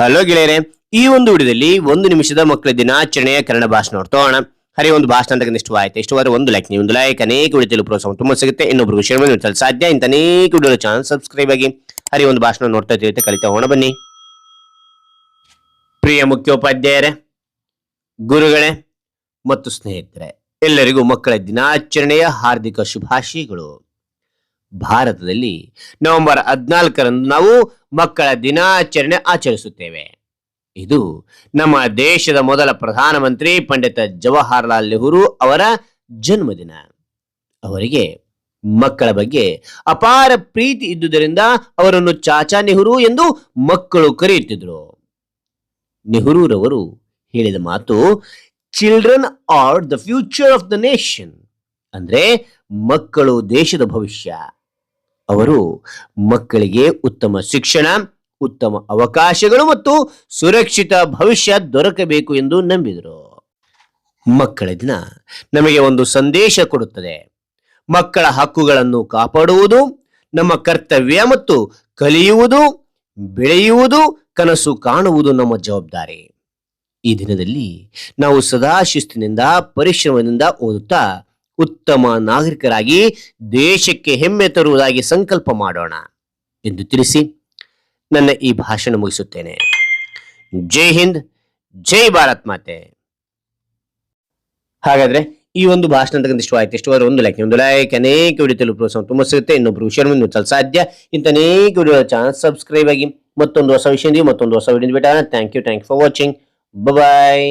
Hello ಗೆಳೆಯರೆ, ಈ ಒಂದು ವಿಡಿಯೋದಲ್ಲಿ ಒಂದು ನಿಮಿಷದ ಮಕ್ಕಳ ದಿನಾಚರಣೆಯ ಕನ್ನಡ ಭಾಷಣ ನೋಡ್ತೋಣ ಹರಿ ಒಂದು ಭಾಷಣ ಅಂತ ಇಷ್ಟವಾಯ್ತು ಇಷ್ಟವಾದ ಒಂದು ಲೈಕ್ ನೀವು ಒಂದು ಲೈಕ್ ಅನೇಕ ವಿಡಿಯೋದಲ್ಲಿ ಪ್ರೋತ್ಸಾಹ ತುಂಬ ಸಿಗುತ್ತೆ ಇನ್ನೊಬ್ಬರು ಶೇರ್ ಸಾಧ್ಯ ಇಂತ ಅನೇಕ ವಿಡಿಯೋ ಚಾನಲ್ ಸಬ್ಸ್ಕ್ರೈಬ್ ಆಗಿ ಹರಿ ಒಂದು ಭಾಷಣ ನೋಡ್ತಾ ತಿಳಿಯುತ್ತೆ ಕಲಿತಾ ಹೋಣ ಬನ್ನಿ. ಪ್ರಿಯ ಮುಖ್ಯೋಪಾಧ್ಯಾಯರೇ, ಗುರುಗಳೇ ಮತ್ತು ಸ್ನೇಹಿತರೆ, ಎಲ್ಲರಿಗೂ ಮಕ್ಕಳ ದಿನಾಚರಣೆಯ ಹಾರ್ದಿಕ ಶುಭಾಶಯಗಳು. ಭಾರತದಲ್ಲಿ ನವೆಂಬರ್ ಹದಿನಾಲ್ಕರಂದು ನಾವು ಮಕ್ಕಳ ದಿನಾಚರಣೆ ಆಚರಿಸುತ್ತೇವೆ. ಇದು ನಮ್ಮ ದೇಶದ ಮೊದಲ ಪ್ರಧಾನಮಂತ್ರಿ ಪಂಡಿತ ಜವಾಹರ್ಲಾಲ್ ನೆಹರು ಅವರ ಜನ್ಮದಿನ. ಅವರಿಗೆ ಮಕ್ಕಳ ಬಗ್ಗೆ ಅಪಾರ ಪ್ರೀತಿ ಇದ್ದುದರಿಂದ ಅವರನ್ನು ಚಾಚಾ ನೆಹರು ಎಂದು ಮಕ್ಕಳು ಕರೆಯುತ್ತಿದ್ದರು ನೆಹರೂರವರು ಹೇಳಿದ ಮಾತು children are the future of the nation ಅಂದ್ರೆ ಮಕ್ಕಳು ದೇಶದ ಭವಿಷ್ಯ. ಅವರು ಮಕ್ಕಳಿಗೆ ಉತ್ತಮ ಶಿಕ್ಷಣ, ಉತ್ತಮ ಅವಕಾಶಗಳು ಮತ್ತು ಸುರಕ್ಷಿತ ಭವಿಷ್ಯ ದೊರಕಬೇಕು ಎಂದು ನಂಬಿದರು. ಮಕ್ಕಳ ದಿನ ನಮಗೆ ಒಂದು ಸಂದೇಶ ಕೊಡುತ್ತದೆ. ಮಕ್ಕಳ ಹಕ್ಕುಗಳನ್ನು ಕಾಪಾಡುವುದು, ನಮ್ಮ ಕರ್ತವ್ಯ ಮತ್ತು ಕಲಿಯುವುದು, ಬೆಳೆಯುವುದು, ಕನಸು ಕಾಣುವುದು ನಮ್ಮ ಜವಾಬ್ದಾರಿ. ಈ ದಿನದಲ್ಲಿ ನಾವು ಸದಾ ಶಿಸ್ತಿನಿಂದ, ಪರಿಶ್ರಮದಿಂದ ಓದುತ್ತಾ ಉತ್ತಮ ನಾಗರಿಕರಾಗಿ ದೇಶಕ್ಕೆ ಹೆಮ್ಮೆ ತರುವುದಾಗಿ ಸಂಕಲ್ಪ ಮಾಡೋಣ ಎಂದು ತಿಳಿಸಿ ನನ್ನ ಈ ಭಾಷಣ ಮುಗಿಸುತ್ತೇನೆ. ಜೈ ಹಿಂದ್, ಜೈ ಭಾರತ್ ಮಾತೆ. ಹಾಗಾದ್ರೆ ಈ ಒಂದು ಭಾಷಣ ಅಂತಕ್ಕಂಥ ಇಷ್ಟವಾಯ್ತು ಇಷ್ಟವಾದ್ರೆ ಒಂದು ಲೈಕ್ ಒಂದು ಲೈಕ್ ಅನೇಕ ವಿಡಿಯೋ ತೆಲುಗು ಪ್ರೋತ್ಸಾಹ ತುಂಬಾ ಸಿಗುತ್ತೆ. ಇನ್ನೊಬ್ಬರು ಶೇರ್ ಸಾಧ್ಯ. ಇಂಥ ಅನೇಕ ವಿಡಿಯೋ ಚಾನಲ್ ಸಬ್ಸ್ಕ್ರೈಬ್ ಆಗಿ ಮತ್ತೊಂದು ಹೊಸ ವಿಷಯದಿಂದ ಮತ್ತೊಂದು ಹೊಸ ವಿಡಿಯೋ ಬಿಟ್ಟ thank you thank you for watching bye